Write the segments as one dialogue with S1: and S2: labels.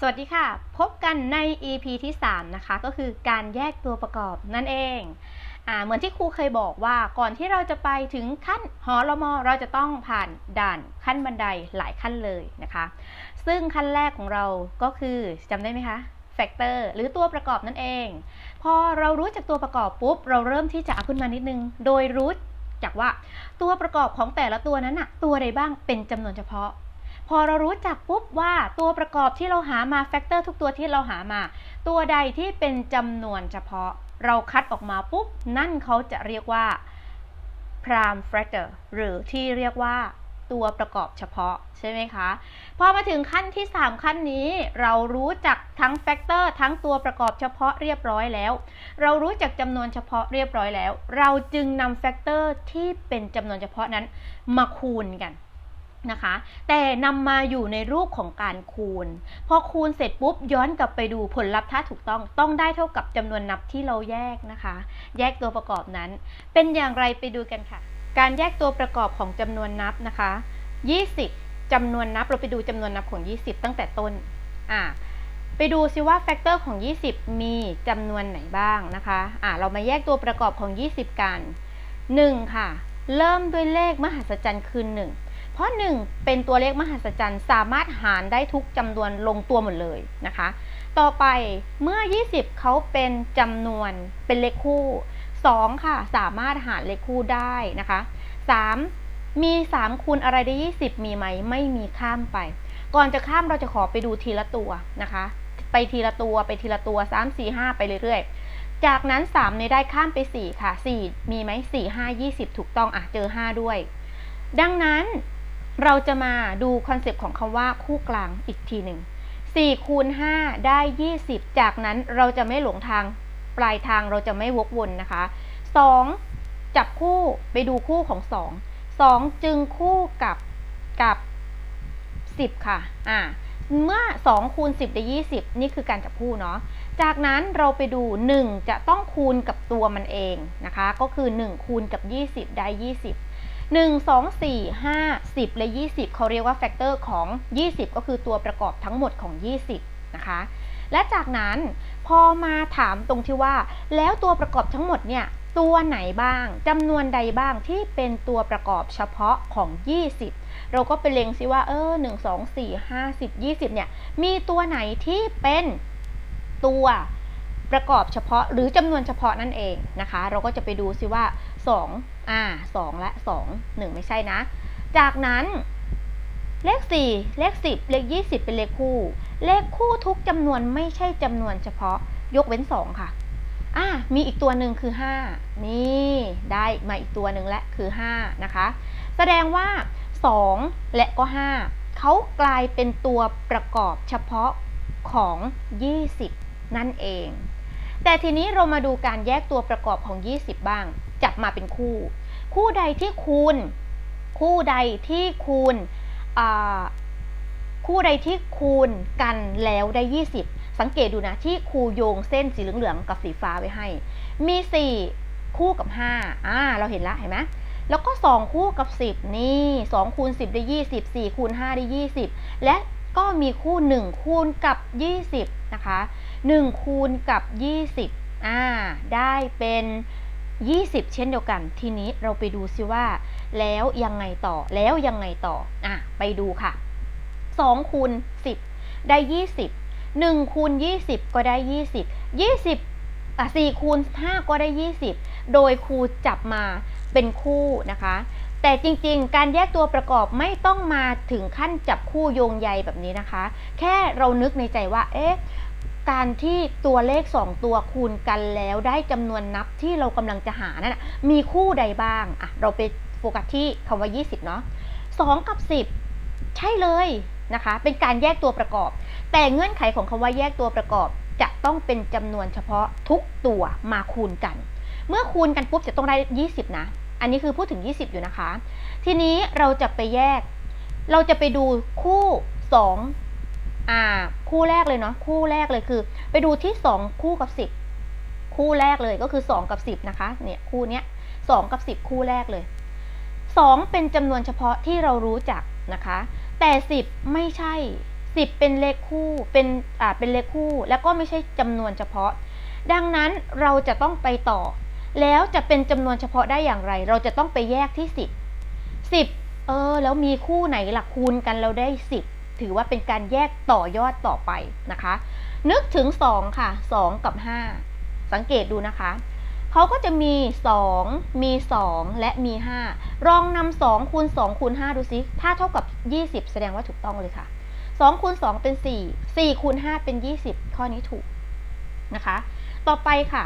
S1: สวัสดีค่ะ พบกันใน EP ที่ 3 นะคะ ก็คือการแยกตัวประกอบนั่นเองอ่าเหมือนที่ครูเคยบอกว่าก่อนที่เราจะไปถึงขั้นหอรมอเราจะต้องผ่านด่านขั้นบันไดหลายขั้นเลยนะคะ ซึ่งขั้นแรกของเราก็คือจำได้ไหมคะแฟกเตอร์หรือตัวประกอบนั่นเอง พอเรารู้จากตัวประกอบปุ๊บ เราเริ่มที่จะเอาขึ้นมานิดนึง โดยรู้จากว่าตัวประกอบของแต่ละตัวนั้นอะตัวใดบ้างเป็นจำนวนเฉพาะ พอเรารู้จักปุ๊บว่าตัวประกอบที่เราหามาแฟกเตอร์ทุกตัวที่เราหามา ตัวใดที่เป็นจำนวนเฉพาะ เราคัดออกมาปุ๊บ นั่นเขาจะเรียกว่า prime factor หรือที่เรียกว่าตัวประกอบเฉพาะใช่ไหมคะ พอมาถึงขั้นที่ 3 ขั้นนี้ เรารู้จักทั้งแฟกเตอร์ทั้งตัวประกอบเฉพาะเรียบร้อยแล้ว เรารู้จักจำนวนเฉพาะเรียบร้อยแล้ว เราจึงนำแฟกเตอร์ที่เป็นจำนวนเฉพาะนั้นมาคูณกัน นะคะ แต่นำมาอยู่ในรูปของการคูณ พอคูณเสร็จปุ๊บย้อนกลับไปดูผลลัพธ์ถ้าถูกต้องต้องได้เท่ากับจำนวนนับที่เราแยกนะคะ แยกตัวประกอบนั้น เป็นอย่างไรไปดูกันค่ะ การแยกตัวประกอบของจำนวนนับนะคะ 20จำนวนนับเราไปดูจำนวนนับของ 20 ตั้งแต่ต้นอ่าไปดูซิว่าแฟกเตอร์ของ 20 มีจำนวนไหนบ้างนะคะอ่าเรามาแยกตัวประกอบของ 20 กัน 1 ค่ะ เริ่มด้วยเลขมหัศจรรย์คือ1 เพราะ1เป็นตัวเลขมหัศจรรย์ สามารถหารได้ทุกจำนวนลงตัวหมดเลยนะคะ ต่อไปเมื่อ 20 เขาเป็นจำนวนเป็นเลขคู่ 2 ค่ะ สามารถหารเลขคู่ได้นะคะ 3 มี 3 คูณอะไรได้ 20 มีไหม ไม่มีข้ามไป ก่อนจะข้ามเราจะขอไปดูทีละตัวนะคะ ไปทีละตัวไปทีละตัว 3 4 5 ไปเรื่อยๆ จากนั้น 3 ในได้ข้ามไป 4 ค่ะ 4 มีไหม4 5 20 ถูกต้องอะเจอ 5 ด้วย ดังนั้น เราจะมาดูคอนเซปต์ของคำว่าคู่กลางอีกทีหนึ่ง4คูณ5ได้ 20 จากนั้นเราจะไม่หลงทางปลายทางเราจะไม่วกวนนะคะ 2 จับคู่ไปดูคู่ของ 2 2 จึงคู่กับกับ 10 ค่ะ อ่า เมื่อ 2 คูณ 10 ได้ 20 นี่คือการจับคู่เนาะ จากนั้นเราไปดู 1 จะต้องคูณกับตัวมันเองนะคะ ก็คือ 1 คูณกับ 20 ได้ 20 1 2 4 5 10 และ 20 เขาเรียกว่าแฟกเตอร์ของ 20 ก็คือตัวประกอบทั้งหมดของ 20 นะคะ และจากนั้นพอมาถามตรงที่ว่า แล้วตัวประกอบทั้งหมดเนี่ยตัวไหนบ้างจำนวนใดบ้างที่เป็นตัวประกอบเฉพาะของ 20 เราก็ไปเล็งซิว่าเออ1 2 4 5 10 20 เนี่ยมีตัวไหนที่เป็นตัวประกอบเฉพาะหรือจำนวนเฉพาะนั่นเองนะคะ เราก็จะไปดูซิว่า 2 อ่า2และ2 1ไม่ใช่นะ จากนั้น เลข4เลข10เลข20เป็นเลขคู่ เลขคู่ทุกจำนวนไม่ใช่จำนวนเฉพาะยกเว้น2ค่ะอ่ามีอีกตัวหนึ่งคือ 5 นี่ได้มาอีกตัวหนึ่งและคือ 5 นะคะ แสดงว่า 2 และก็ 5เขากลายเป็นตัวประกอบเฉพาะของ 20 นั่นเอง แต่ทีนี้เรามาดูการแยกตัวประกอบของ 20 บ้าง จับมาเป็นคู่ คู่ใดที่คูณ คู่ใดที่คูณคู่ใดที่คูณกันแล้วได้ 20 สังเกตดูนะที่ครูโยงเส้นสีเหลืองๆกับสีฟ้าไว้ให้ มี 4 คู่กับ 5 อ่า เราเห็นละเห็นไหมแล้วก็ 2 คู่กับ 10 นี่2คูณ10 ได้ 20 4คูณ5ได้ 20 และก็มีคู่ 1 คูณกับ 20 นะคะ 1 คูณกับ 20 อ่า ได้เป็น 20 เช่นเดียวกัน ทีนี้เราไปดูซิว่า แล้วยังไงต่อแล้วยังไงต่ออะไปดูค่ะ2คูณ10 ได้ 20 1คูณ20 ก็ได้ 20 20อะ4คูณ5ก็ได้ 20 โดยครูจับมาเป็นคู่นะคะ แต่จริงๆ การแยกตัวประกอบไม่ต้องมาถึงขั้นจับคู่โยงใยแบบนี้นะคะ แค่เรานึกในใจว่า เอ๊ะ การที่ตัวเลข 2 ตัวคูณกันแล้วได้จำนวนนับที่เรากำลังจะหานั่นมีคู่ใดบ้างอะเราไปโฟกัสที่คำว่า 20 เนาะ2 กับ 10 ใช่เลยนะคะ เป็นการแยกตัวประกอบ แต่เงื่อนไขของคำว่าแยกตัวประกอบ จะต้องเป็นจำนวนเฉพาะทุกตัวมาคูณกัน เมื่อคูณกันปุ๊บจะต้องได้ 20 นะ อันนี้คือพูดถึง 20 อยู่นะคะ ทีนี้เราจะไปแยก เราจะไปดูคู่ 2 อ่า คู่แรกเลยเนาะคู่แรกเลยคือ ไปดูที่ 2 คู่กับ 10 คู่แรกเลยก็คือ 2 กับ 10 นะคะเนี่ยคู่เนี้ย2กับ 10 คู่แรกเลย 2 เป็นจำนวนเฉพาะที่เรารู้จักนะคะ แต่ 10 ไม่ใช่ 10 เป็นเลขคู่เป็นอ่าเป็นเลขคู่ แล้วก็ไม่ใช่จำนวนเฉพาะ ดังนั้นเราจะต้องไปต่อ แล้วจะเป็นจำนวนเฉพาะได้อย่างไร เราจะต้องไปแยกที่ 10 10เออแล้วมีคู่ไหนหลักคูณกันเราได้ 10 ถือว่าเป็นการแยกต่อยอดต่อไปนะคะ นึกถึง 2 ค่ะ 2 กับ 5 สังเกตดูนะคะ เขาก็จะมี 2 มี 2 และมี 5 ลองนำ2คูณ2คูณ5ดูซิ ถ้าเท่ากับ 20 แสดงว่าถูกต้องเลยค่ะ2คูณ2เป็น 4 4คูณ5เป็น 20 ข้อนี้ถูกนะคะ ต่อไปค่ะ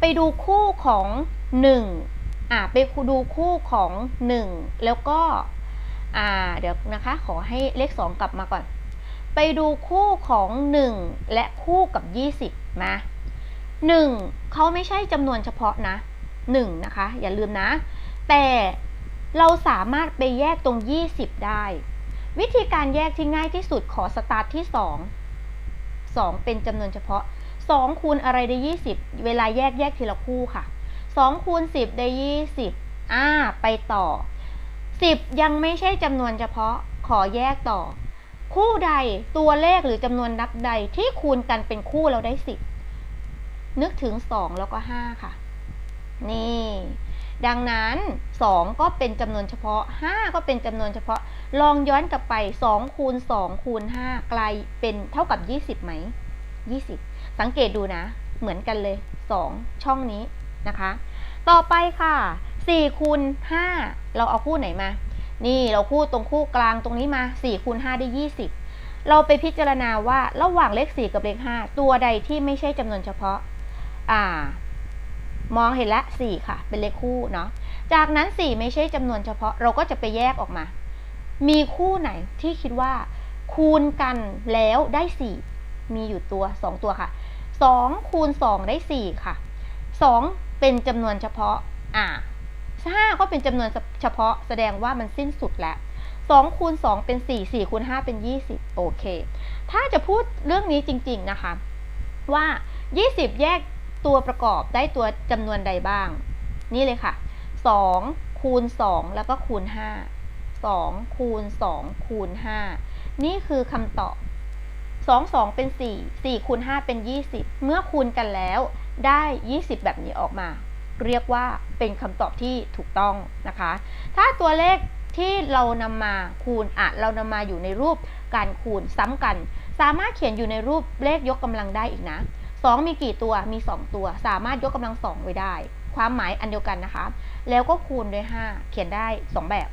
S1: ไปดูคู่ของ 1 อ่าไปดูคู่ของ 1 แล้วก็ อ่าเดี๋ยวนะคะ ขอให้เลข 2 กลับมาก่อน ไปดูคู่ของ 1 และคู่กับ 20นะ1เขาไม่ใช่จำนวนเฉพาะนะ 1 นะคะ อย่าลืมนะ แต่เราสามารถไปแยกตรง 20 ได้ วิธีการแยกที่ง่ายที่สุดขอสตาร์ทที่ 2 2 เป็นจำนวนเฉพาะ 2 คูณอะไรได้ 20 เวลาแยกแยกทีละคู่ค่ะ 2 คูณ 10 ได้ 20 อ่า ไปต่อ 10 ยังไม่ใช่จำนวนเฉพาะขอแยกต่อ คู่ใดตัวเลขหรือจำนวนนับใดที่คูณกันเป็นคู่เราได้ 10 นึกถึง 2 แล้วก็ 5 ค่ะ นี่ ดังนั้น 2 ก็เป็นจำนวนเฉพาะ 5 ก็เป็นจำนวนเฉพาะ ลองย้อนกลับไป 2 คูณ 2 คูณ 5 กลายเป็นเท่ากับ 20 ไหม 20 สังเกตดูนะ เหมือนกันเลย 2 ช่องนี้นะคะ ต่อไปค่ะ 4คูณ5เราเอาคู่ไหนมา นี่เราคู่ตรงคู่กลางตรงนี้มา4คูณ5ได้ 20 เราไปพิจารณาว่าระหว่างเลข 4 กับเลข 5 ตัวใดที่ไม่ใช่จำนวนเฉพาะ อ่ามองเห็นละ 4 ค่ะ เป็นเลขคู่เนาะ จากนั้น 4 ไม่ใช่จำนวนเฉพาะ เราก็จะไปแยกออกมา มีคู่ไหนที่คิดว่า คูณกันแล้วได้ 4 มีอยู่ตัว 2 ตัวค่ะ 2 คูณ 2 ได้ 4 ค่ะ 2 เป็นจำนวนเฉพาะ อ่า 5 ก็เป็นจำนวนเฉพาะแสดงว่ามันสิ้นสุดแล้ว2คูณ2เป็น 4 4คูณ5เป็น 20 โอเค ถ้าจะพูดเรื่องนี้จริง ๆ นะคะ ว่า 20 แยกตัวประกอบได้ตัวจำนวนใดบ้าง นี่เลยค่ะ 2 คูณ 2 แล้วก็คูณ 5 2 คูณ 2 คูณ 5 นี่คือคำตอบ 2 2 เป็น 4 4คูณ5เป็น 20 เมื่อคูณกันแล้วได้ 20 แบบนี้ออกมา เรียกว่าเป็นคำตอบที่ถูกต้องนะคะ ถ้าตัวเลขที่เรานำมาคูณอะเรานำมาอยู่ในรูปการคูณซ้ำกัน สามารถเขียนอยู่ในรูปเลขยกกำลังได้อีกนะ2มีกี่ตัวมี 2 ตัว สามารถยกกำลังสองไว้ได้ ความหมายอันเดียวกันนะคะ แล้วก็คูณด้วย 5 เขียนได้ 2 แบบ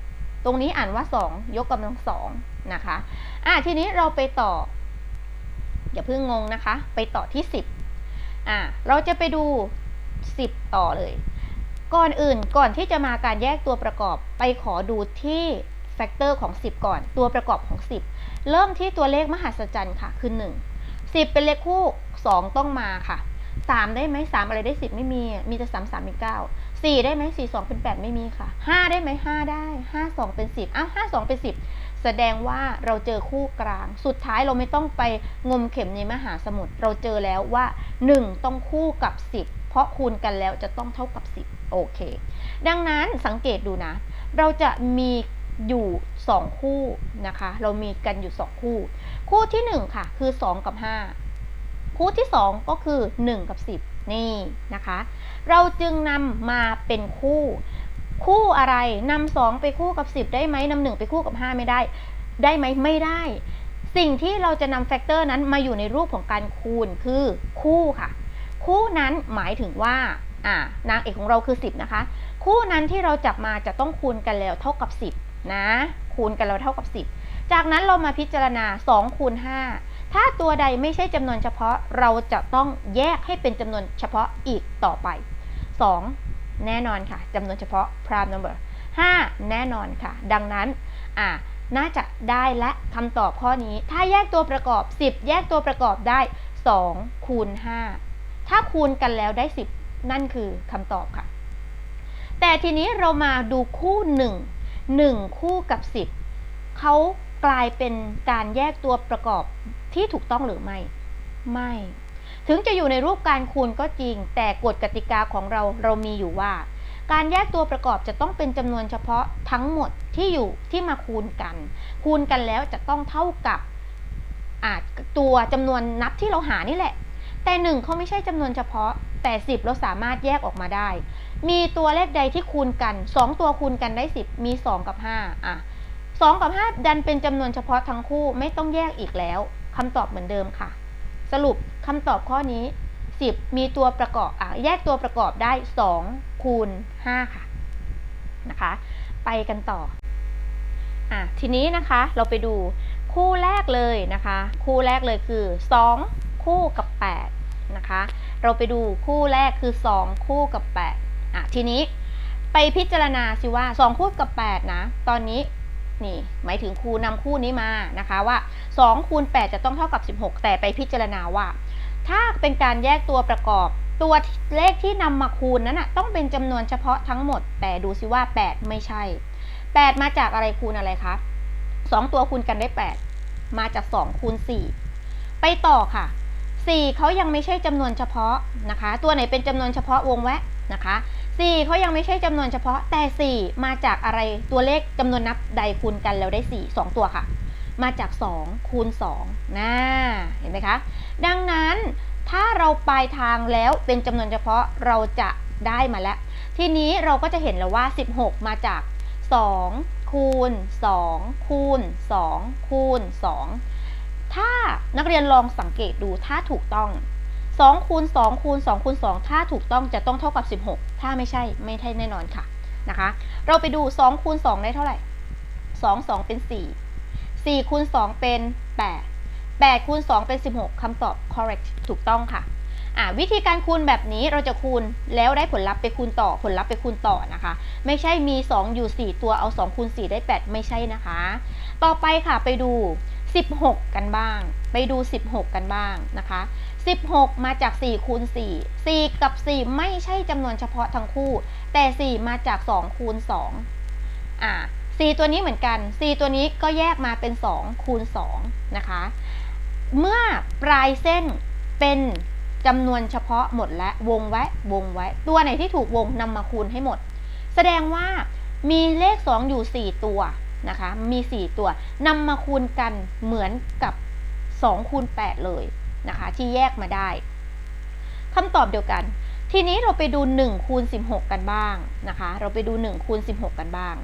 S1: ตรงนี้อ่านว่า 2 ยกกำลังสองนะคะอะทีนี้เราไปต่อ อย่าเพิ่งงงนะคะ ไปต่อที่ 10อะเราจะไปดู 10 ต่อเลย ก่อนอื่นก่อนที่จะมาการแยกตัวประกอบไปขอดูที่แฟกเตอร์ของ 10 ก่อน ตัวประกอบของ 10 เริ่มที่ตัวเลขมหัศจรรย์ค่ะ คือ 1 10 เป็นเลขคู่ 2 ต้องมาค่ะ 3 ได้ไหม3 อะไรได้ 10 ไม่มี มีแต่ 3 3 เป็น 9 4 ได้ไหม4 2 เป็น 8 ไม่มีค่ะ 5 ได้ไหม5 ได้ 5 2 เป็น 10 อ้าว5 2 เป็น 10 แสดงว่าเราเจอคู่กลาง สุดท้ายเราไม่ต้องไปงมเข็มในมหาสมุทร เราเจอแล้วว่า 1 ต้องคู่กับ 10 เพราะคูณกันแล้วจะต้องเท่ากับ 10 โอเค ดังนั้นสังเกตดูนะ เราจะมีอยู่ 2 คู่นะคะ เรามีกันอยู่ 2 คู่ คู่ที่ 1 ค่ะ คือ 2 กับ 5 คู่ที่ 2 ก็คือ 1 กับ 10 นี่นะคะ เราจึงนำมาเป็นคู่ คู่อะไรนำ2ไปคู่กับ 10 ได้ไหมนำ1ไปคู่กับ 5 ไม่ได้ ได้ไหมไม่ได้ สิ่งที่เราจะนำแฟกเตอร์นั้นมาอยู่ในรูปของการคูณคือคู่ค่ะ คู่นั้นหมายถึงว่าอ่านางเอกของเราคือ 10 นะคะ คู่นั้นที่เราจับมาจะต้องคูณกันแล้วเท่ากับ 10 นะ คูณกันแล้วเท่ากับ 10 จากนั้นเรามาพิจารณา2คูณ5ถ้าตัวใดไม่ใช่จำนวนเฉพาะเราจะต้องแยกให้เป็นจำนวนเฉพาะอีกต่อไป 2 แน่นอนค่ะจำนวนเฉพาะ prime number 5 แน่นอนค่ะ ดังนั้นอ่าน่าจะได้และคำตอบข้อนี้ ถ้าแยกตัวประกอบ 10 แยกตัวประกอบได้2คูณ5 ถ้าคูณกันแล้วได้ 10 นั่นคือคำตอบค่ะ แต่ทีนี้เรามาดูคู่ 1 1 คู่กับ 10เขากลายเป็นการแยกตัวประกอบที่ถูกต้องหรือไม่ ไม่ ถึงจะอยู่ในรูปการคูณก็จริง แต่กฎกติกาของเราเรามีอยู่ว่า การแยกตัวประกอบจะต้องเป็นจำนวนเฉพาะทั้งหมดที่อยู่ที่มาคูณกัน คูณกันแล้วจะต้องเท่ากับตัวจำนวนนับที่เราหานี่แหละ แต่หนึ่งเขาไม่ใช่จำนวนเฉพาะแต่10เราสามารถแยกออกมาได้ มีตัวเลขใดที่คูณกัน 2 ตัวคูณกันได้ 10 มี 2 กับ 5 อะ 2 กับ 5 ดันเป็นจำนวนเฉพาะทั้งคู่ไม่ต้องแยกอีกแล้วคำตอบเหมือนเดิมค่ะ สรุปคำตอบข้อนี้ 10 มีตัวประกอบอะแยกตัวประกอบได้ 2 คูณ 5 ค่ะนะคะ ไปกันต่ออะทีนี้นะคะเราไปดูคู่แรกเลยนะคะ คู่แรกเลยคือ 2 คู่กับ 8 นะคะ เราไปดูคู่แรกคือ 2 คู่กับ 8 อะ ทีนี้ไปพิจารณาสิว่า 2 คู่กับ 8 นะ ตอนนี้นี่หมายถึงครูนำคู่นี้มานะคะว่า2คูณ8จะต้องเท่ากับ 16 แต่ไปพิจารณาว่า ถ้าเป็นการแยกตัวประกอบ ตัวเลขที่นำมาคูณนั้นนะต้องเป็นจำนวนเฉพาะทั้งหมด แต่ดูสิว่า 8 ไม่ใช่ 8 มาจากอะไรคูณอะไรคะ2ตัวคูณกันได้ 8 มาจาก2คูณ4ไปต่อค่ะ 4เขายังไม่ใช่จำนวนเฉพาะนะคะ ตัวไหนเป็นจำนวนเฉพาะวงแวะนะคะ4เขายังไม่ใช่จำนวนเฉพาะแต่ 4 มาจากอะไรตัวเลขจำนวนนับใดคูณกันแล้วได้ 4 2 ตัวค่ะ มาจาก 2 คูณ2นะเห็นไหมคะ ดังนั้นถ้าเราปลายทางแล้วเป็นจำนวนเฉพาะเราจะได้มาแล้ว ทีนี้เราก็จะเห็นแล้วว่า 16 มาจาก 2 คูณ 2 คูณ 2 คูณ 2 ถ้านักเรียนลองสังเกตดูถ้าถูกต้อง2คูณ2คูณ2คูณ2ถ้าถูกต้องจะต้องเท่ากับ 16 ถ้าไม่ใช่ไม่ใช่แน่นอนค่ะนะคะ เราไปดู2คูณ2ได้เท่าไหร่ 2 2 เป็น 4 4คูณ2เป็น 8 8คูณ2เป็น 16คำตอบ correct ถูกต้องค่ะอ่าวิธีการคูณแบบนี้เราจะคูณแล้วได้ผลลัพธ์ไปคูณต่อผลลัพธ์ไปคูณต่อนะคะ ไม่ใช่มี 2 อยู่ 4 ตัวเอา2คูณ4ได้ 8 ไม่ใช่นะคะ ต่อไปค่ะไปดู 16 กันบ้าง ไปดู 16 กันบ้างนะคะ 16 มาจาก4คูณ4 4 กับ 4 ไม่ใช่จำนวนเฉพาะทั้งคู่ แต่ 4 มาจาก2คูณ2อ่า4ตัวนี้เหมือนกัน 4 ตัวนี้ก็แยกมาเป็น 2 คูณ2นะคะ เมื่อปลายเส้นเป็นจำนวนเฉพาะหมดและวงไว้ วงไว้ ตัวไหนที่ถูกวงนำมาคูณให้หมด แสดงว่ามีเลข 2 อยู่ 4 ตัว นะคะ มี 4 ตัวนำมาคูณกันเหมือนกับ2คูณ8เลยนะคะ ที่แยกมาได้คำตอบเดียวกัน ทีนี้เราไปดู1คูณ16 กันบ้างนะคะ เราไปดู1คูณ16 กันบ้าง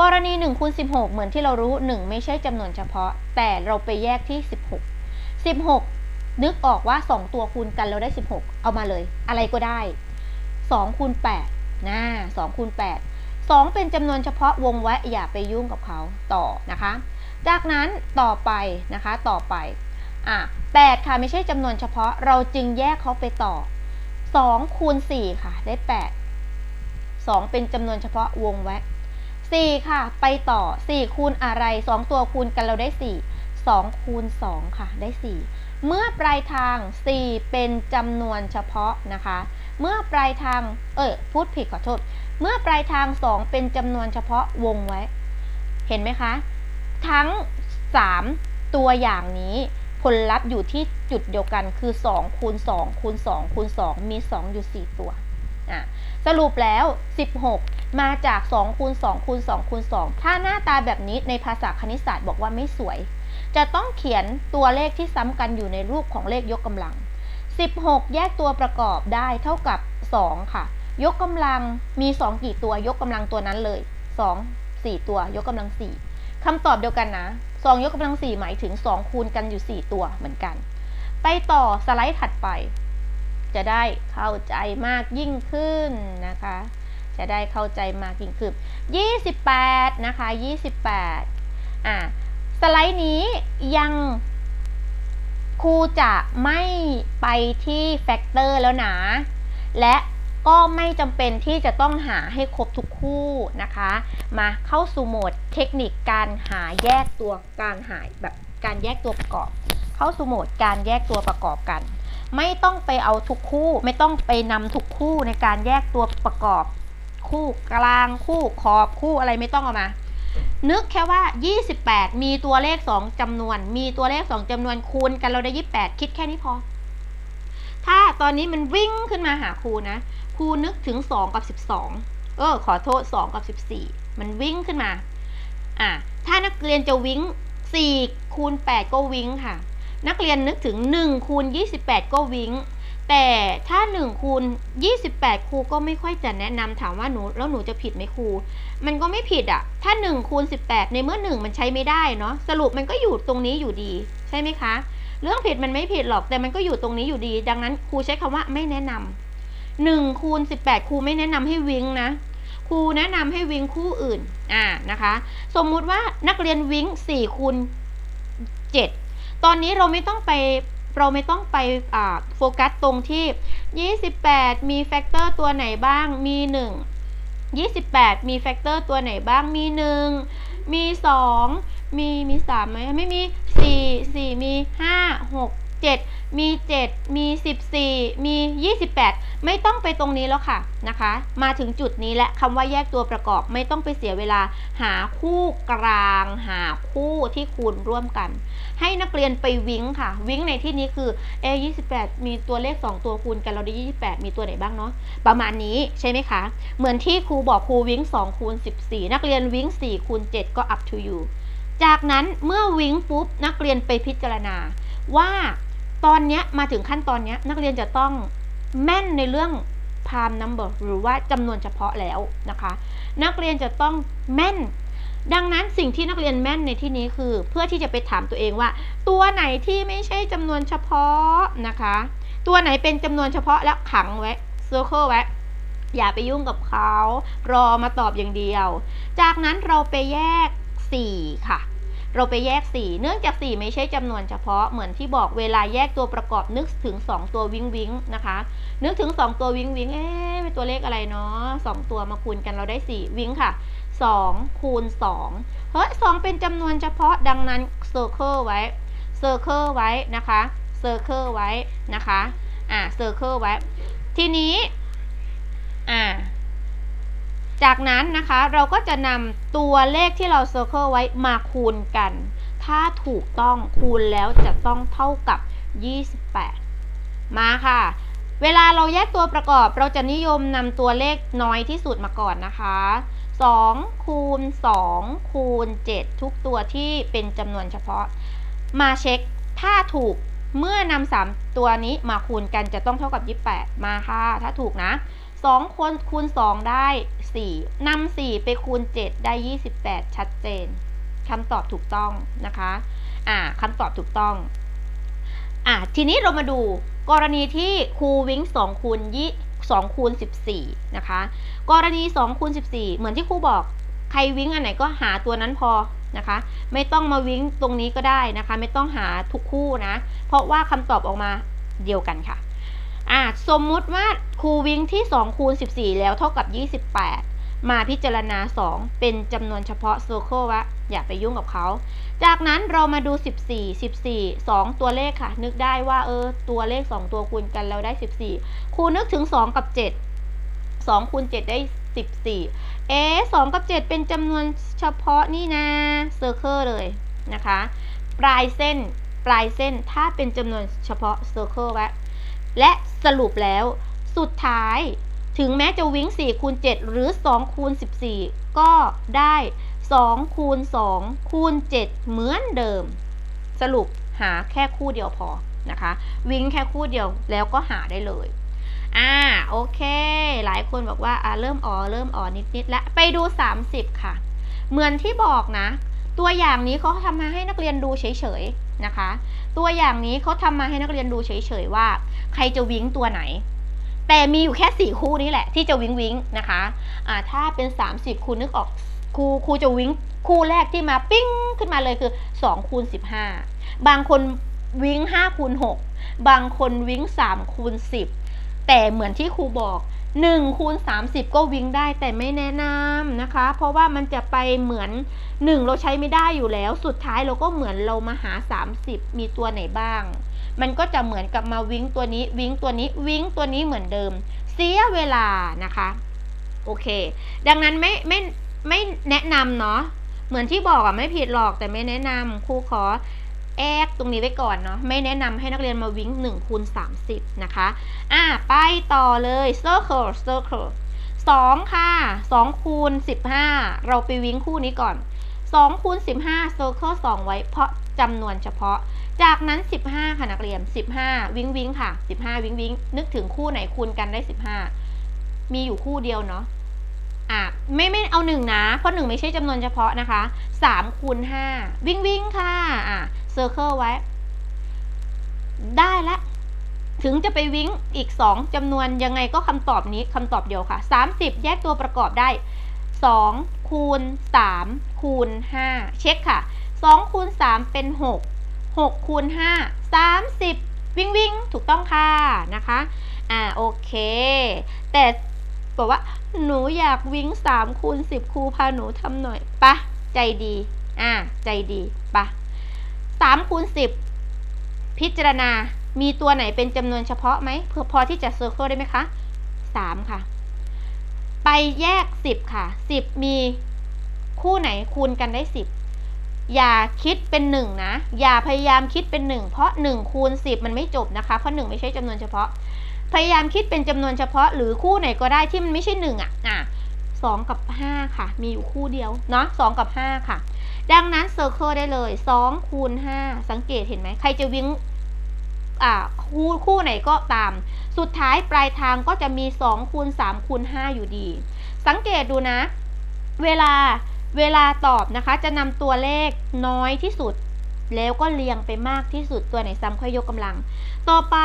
S1: กรณี1คูณ16 เหมือนที่เรารู้ 1 ไม่ใช่จำนวนเฉพาะ แต่เราไปแยกที่ 16 16 นึกออกว่า 2 ตัวคูณกันเราได้ 16 เอามาเลย อะไรก็ได้2คูณ8นะ2คูณ8 2 เป็นจำนวนเฉพาะวงไว้อย่าไปยุ่งกับเขาต่อนะคะ จากนั้นต่อไปนะคะต่อไปอะ8ค่ะไม่ใช่จำนวนเฉพาะเราจึงแยกเขาไปต่อ 2 คูณ 4 ค่ะ ได้ 8 2 เป็นจำนวนเฉพาะวงไว้ 4 ค่ะ ไปต่อ 4 คูณอะไร 2 ตัวคูณกันเราได้ 4 2 คูณ 2 ค่ะ ได้ 4 เมื่อปลายทาง 4 เป็นจำนวนเฉพาะนะคะ เมื่อปลายทาง เออพูดผิดขอโทษ เมื่อปลายทาง 2 เป็นจำนวนเฉพาะวงไว้ เห็นไหมคะ ทั้ง 3 ตัวอย่างนี้ผลลัพธ์อยู่ที่จุดเดียวกันคือ2คูณ2คูณ2คูณ2มี 2 อยู่ 4 ตัว สรุปแล้ว 16 มาจาก2คูณ2คูณ2คูณ2ถ้าหน้าตาแบบนี้ในภาษาคณิตศาสตร์บอกว่าไม่สวย จะต้องเขียนตัวเลขที่ซ้ำกันอยู่ในรูปของเลขยกกำลัง 16 แยกตัวประกอบได้เท่ากับ 2 ค่ะ ยกกำลังมี 2 กี่ตัวยกกำลังตัวนั้นเลย 2 4 ตัวยกกำลัง 4คำตอบเดียวกันนะ2ยกกำลัง 4 หมายถึง 2 คูณกันอยู่ 4 ตัวเหมือนกัน ไปต่อสไลด์ถัดไป จะได้เข้าใจมากยิ่งขึ้นนะคะ จะได้เข้าใจมากยิ่งขึ้น 28 นะคะ 28 อะสไลด์นี้ยังครูจะไม่ไปที่แฟกเตอร์แล้วนะ และ ก็ไม่จำเป็นที่จะต้องหาให้ครบทุกคู่นะคะ มาเข้าสู่โหมดเทคนิคการหาแยกตัวการหาแบบการแยกตัวประกอบ เข้าสู่โหมดการแยกตัวประกอบกัน ไม่ต้องไปเอาทุกคู่ ไม่ต้องไปนำทุกคู่ในการแยกตัวประกอบ คู่กลางคู่ขอบคู่อะไรไม่ต้องเอามานึกแค่ว่า 28 มีตัวเลข 2จำนวน มีตัวเลข 2จำนวนคูณกันเราได้ 28 คิดแค่นี้พอ ถ้าตอนนี้มันวิ่งขึ้นมาหาครูนะ ครูนึกถึง 2 กับ 12 เออ ขอโทษ 2 กับ 14 มันวิ่งขึ้นมา อะ ถ้านักเรียนจะวิ่ง 4 คูณ 8 ก็วิ่งค่ะ นักเรียนนึกถึง 1 คูณ 28 ก็วิ่ง แต่ถ้า 1 คูณ 28 ครูก็ไม่ค่อยจะแนะนำถามว่าหนูแล้วหนูจะผิดไหมครู มันก็ไม่ผิดอะถ้า 1 คูณ 18 ในเมื่อ 1 มันใช้ไม่ได้เนาะ สรุปมันก็อยู่ตรงนี้อยู่ดี ใช่ไหมคะ เรื่องผิดมันไม่ผิดหรอก แต่มันก็อยู่ตรงนี้อยู่ดี ดังนั้นครูใช้คำว่าไม่แนะนำ หนึ่งคูณ18 ครูไม่แนะนำให้วิงนะครูแนะนำให้วิงคู่อื่นอ่านะคะ สมมุติว่านักเรียนวิง4คูณ7ตอนนี้เราไม่ต้องไปเราไม่ต้องไปโฟกัสตรงที่ 28 มีแฟกเตอร์ตัวไหนบ้างมี 1 28 มีแฟกเตอร์ตัวไหนบ้างมี 1 มี 2 มีมี3ไหมไม่มี 4 4 มี 5 6 7 มี 7 มี 14 มี 28 ไม่ต้องไปตรงนี้แล้วค่ะนะคะ มาถึงจุดนี้และคำว่าแยกตัวประกอบไม่ต้องไปเสียเวลาหาคู่กลาง หาคู่ที่คูณร่วมกัน ให้นักเรียนไปวิ้งค่ะ วิ้งในที่นี้คือเอ28 มีตัวเลข 2 ตัวคูณกันเราได้ 28 มีตัวไหนบ้างเนาะประมาณนี้ใช่ไหมคะ เหมือนที่ครูบอกครูวิ้ง2คูณ14 นักเรียนวิ้ง4คูณ7 ก็ up to you จากนั้นเมื่อวิ้งปุ๊บนักเรียนไปพิจารณาว่า ตอนเนี้ยมาถึงขั้นตอนเนี้ยนักเรียนจะต้องแม่นในเรื่อง prime number หรือว่าจำนวนเฉพาะแล้วนะคะ นักเรียนจะต้องแม่น ดังนั้นสิ่งที่นักเรียนแม่นในที่นี้คือ เพื่อที่จะไปถามตัวเองว่า ตัวไหนที่ไม่ใช่จำนวนเฉพาะนะคะ ตัวไหนเป็นจำนวนเฉพาะแล้วขังไว้ circle ไว้อย่าไปยุ่งกับเขา รอมาตอบอย่างเดียว จากนั้นเราไปแยก 4 ค่ะ เราไปแยก 4 เนื่องจาก 4 ไม่ใช่จำนวนเฉพาะเหมือนที่บอกเวลาแยกตัวประกอบนึกถึง 2 ตัววิงวิงนะคะ นึกถึง 2 ตัววิงวิงเอ๊ะเป็นตัวเลขอะไรเนาะ2ตัวมาคูณกันเราได้ 4 วิงค่ะ 2 คูณ 2 เฮ้ย2เป็นจำนวนเฉพาะดังนั้น circle ไว้ circle ไว้นะคะ circle ไว้นะคะ อ่า circle ไว้ ทีนี้ อ่า จากนั้นนะคะเราก็จะนำตัวเลขที่เรา circle ไว้มาคูณกัน ถ้าถูกต้องคูณแล้วจะต้องเท่ากับ 28 มาค่ะ เวลาเราแยกตัวประกอบเราจะนิยมนำตัวเลขน้อยที่สุดมาก่อนนะคะ2คูณ2คูณ7 ทุกตัวที่เป็นจำนวนเฉพาะ มาเช็คถ้าถูกเมื่อนำ3ตัวนี้มาคูณกันจะต้องเท่ากับ 28 มาค่ะ ถ้าถูกนะ 2คูณคูณ2ได้ 4นำ4ไปคูณ 7 ได้ 28 ชัดเจนคำตอบถูกต้องนะคะ อ่าคำตอบถูกต้อง อ่าทีนี้เรามาดูกรณีที่ครูวิ้ง2คูณยี่2คูณ14 นะคะ กรณี2คูณ14 เหมือนที่ครูบอกใครวิ้งอันไหนก็หาตัวนั้นพอนะคะ ไม่ต้องมาวิ้งตรงนี้ก็ได้นะคะ ไม่ต้องหาทุกคู่นะ เพราะว่าคำตอบออกมาเดียวกันค่ะ อ่าสมมุติว่าครูวิ้งที่2คูณ14 แล้วเท่ากับ 28 มาพิจารณา 2 เป็นจำนวนเฉพาะ circle วะอย่าไปยุ่งกับเขา จากนั้นเรามาดู 14 14 2 ตัวเลขค่ะ นึกได้ว่าเออตัวเลข 2 ตัวคูณกันแล้วได้ 14ครูนึกถึง 2 กับ 7 2คูณ7 ได้ 14 เอ๊ะ2กับ 7 เป็นจำนวนเฉพาะนี่นะ circle เลยนะคะ ปลายเส้นปลายเส้นถ้าเป็นจำนวนเฉพาะ circle ไว้ และสรุปแล้ว สุดท้ายถึงแม้จะวิ้ง4คูณ7หรือ2คูณ14 ก็ได้2คูณ2คูณ7เหมือนเดิม สรุปหาแค่คู่เดียวพอนะคะ วิ้งแค่คู่เดียวแล้วก็หาได้เลยอ่าโอเค หลายคนบอกว่าอ่าเริ่มอ๋อเริ่มอ๋อนิดๆแล้วไปดู 30 ค่ะ เหมือนที่บอกนะ ตัวอย่างนี้เขาทำมาให้นักเรียนดูเฉยๆนะคะ ตัวอย่างนี้เขาทำมาให้นักเรียนดูเฉยๆว่า ใครจะวิ้งตัวไหน แต่มีอยู่แค่ 4 คู่นี้แหละที่จะวิ้งวิ้งนะคะอ่าถ้าเป็น 30คูณนึกออกครูครูจะวิ้งคู่แรกที่มาปิ้งขึ้นมาเลยคือ2คูณ15 บางคนวิ้ง5คูณ6 บางคนวิ้ง3คูณ10 แต่เหมือนที่ครูบอก 1คูณ30 ก็วิ้งได้แต่ไม่แนะนำนะคะ เพราะว่ามันจะไปเหมือน 1 เราใช้ไม่ได้อยู่แล้ว สุดท้ายเราก็เหมือนเรามาหา 30 มีตัวไหนบ้าง มันก็จะเหมือนกับมาวิ้งตัวนี้วิ้งตัวนี้วิ้งตัวนี้เหมือนเดิม เสียเวลานะคะ โอเค ดังนั้นไม่ไม่ไม่แนะนำเนาะเหมือนที่บอกอะไม่ผิดหรอกแต่ไม่แนะนำครูขอ แอกตรงนี้ไว้ก่อนเนาะไม่แนะนำให้นักเรียนมาวิ้ง1คูณ30 นะคะ อะ ไปต่อเลย circle circle 2 ค่ะ 2 คูณ 15 เราไปวิ้งคู่นี้ก่อน 2 คูณ 15 circle 2 ไว้เพราะจำนวนเฉพาะ จากนั้น 15 ค่ะนักเรียน 15 วิงวิงค่ะ 15 วิงวิงนึกถึงคู่ไหนคูณกันได้ 15 มีอยู่คู่เดียวเนาะอะไม่ไม่เอาหนึ่งนะ เพราะหนึ่งไม่ใช่จำนวนเฉพาะนะคะ3คูณ5วิงวิงค่ะอะ ซอร์เคิลไว้ ได้ละ ถึงจะไปวิงอีก 2จำนวนยังไงก็คำตอบนี้คำตอบเดียวค่ะ 30 แยกตัวประกอบได้ 2 คูณ 3 คูณ 5 เช็คค่ะ 2 คูณ 3 เป็น 6 6คูณ5 30 วิ่งวิ่งถูกต้องค่ะนะคะ อ่าโอเค แต่บอกว่าหนูอยากวิ่ง3คูณ10 ครูพาหนูทำหน่อยปะใจดี อ่าใจดีปะ 3คูณ10 พิจารณา มีตัวไหนเป็นจำนวนเฉพาะไหมเพื่อพอที่จะเซอร์เคิลได้ไหมคะ 3 ค่ะ ไปแยก 10 ค่ะ 10 มีคู่ไหนคูณกันได้ 10 อย่าคิดเป็น 1 นะ อย่าพยายามคิดเป็น 1 เพราะ 1 คูณ 10 มันไม่จบนะคะ เพราะ 1 ไม่ใช่จำนวนเฉพาะ พยายามคิดเป็นจำนวนเฉพาะ หรือคู่ไหนก็ได้ที่มันไม่ใช่ 1 อะอะ2กับ 5 ค่ะ มีอยู่คู่เดียวเนาะ2กับ 5 ค่ะ ดังนั้นเซอร์เคิลได้เลย2คูณ5สังเกตเห็นไหม ใครจะวิ่งคู่คู่ไหนก็ตาม สุดท้ายปลายทางก็จะมี2คูณ3คูณ5อยู่ดี สังเกตดูนะ เวลาเวลาตอบนะคะ จะนำตัวเลขน้อยที่สุด แล้วก็เรียงไปมากที่สุดตัวไหนซ้ำค่อยยกกำลัง ต่อไป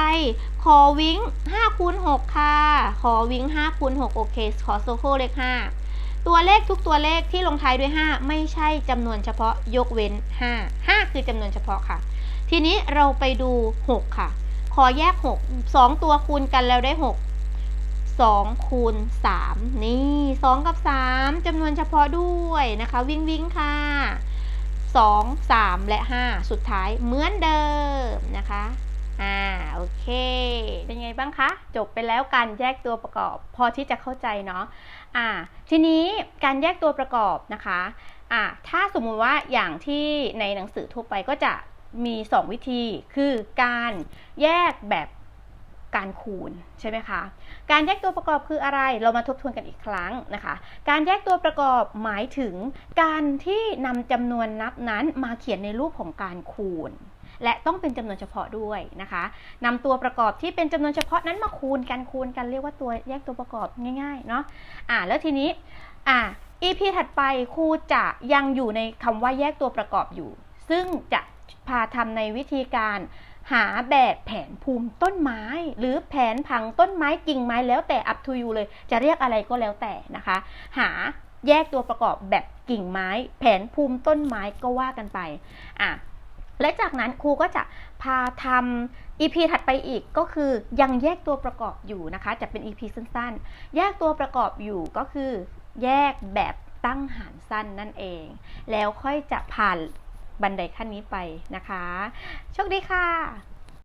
S1: ขอวิ่ง5คูณ6ค่ะ ขอวิ่ง5คูณ6โอเค ขอโซโคเลข5 ตัวเลขทุกตัวเลขที่ลงท้ายด้วย 5 ไม่ใช่จำนวนเฉพาะยกเว้น 5 5 คือจำนวนเฉพาะค่ะ ทีนี้เราไปดู 6 ค่ะ ขอแยก 6 2 ตัวคูณกันแล้วได้ 6 2 คูณ 3 นี่ 2 กับ 3จำนวนเฉพาะด้วยนะคะ วิ่งวิ่งค่ะ 2 3 และ 5 สุดท้ายเหมือนเดิมนะคะ อ่าโอเค เป็นไงบ้างคะ จบไปแล้วการแยกตัวประกอบ พอที่จะเข้าใจเนาะอ่า ทีนี้การแยกตัวประกอบนะคะอ่าถ้าสมมุติว่าอย่างที่ในหนังสือทั่วไปก็จะมี 2 วิธี คือการแยกแบบการคูณใช่ไหมคะ การแยกตัวประกอบคืออะไร เรามาทบทวนกันอีกครั้งนะคะ การแยกตัวประกอบหมายถึงการที่นำจำนวนนับนั้นมาเขียนในรูปของการคูณ และต้องเป็นจำนวนเฉพาะด้วยนะคะนำตัวประกอบที่เป็นจำนวนเฉพาะนั้นมาคูณกันคูณกันเรียกว่าตัวแยกตัวประกอบง่ายๆเนาะอ่าแล้วทีนี้อ่า EP ถัดไปครูจะยังอยู่ในคำว่าแยกตัวประกอบอยู่ ซึ่งจะพาทำในวิธีการหาแบบแผนภูมิต้นไม้ หรือแผนผังต้นไม้กิ่งไม้แล้วแต่ up to you เลย จะเรียกอะไรก็แล้วแต่นะคะ หาแยกตัวประกอบแบบกิ่งไม้ แผนภูมิต้นไม้ก็ว่ากันไปอะ และจากนั้นครูก็จะพาทำ EP ถัดไปอีกก็คือยังแยกตัวประกอบอยู่นะคะ จะเป็น EP สั้นๆ แยกตัวประกอบอยู่ก็คือ แยกแบบตั้งหารสั้นนั่นเอง แล้วค่อยจะผ่านบันไดขั้นนี้ไปนะคะ โชคดีค่ะ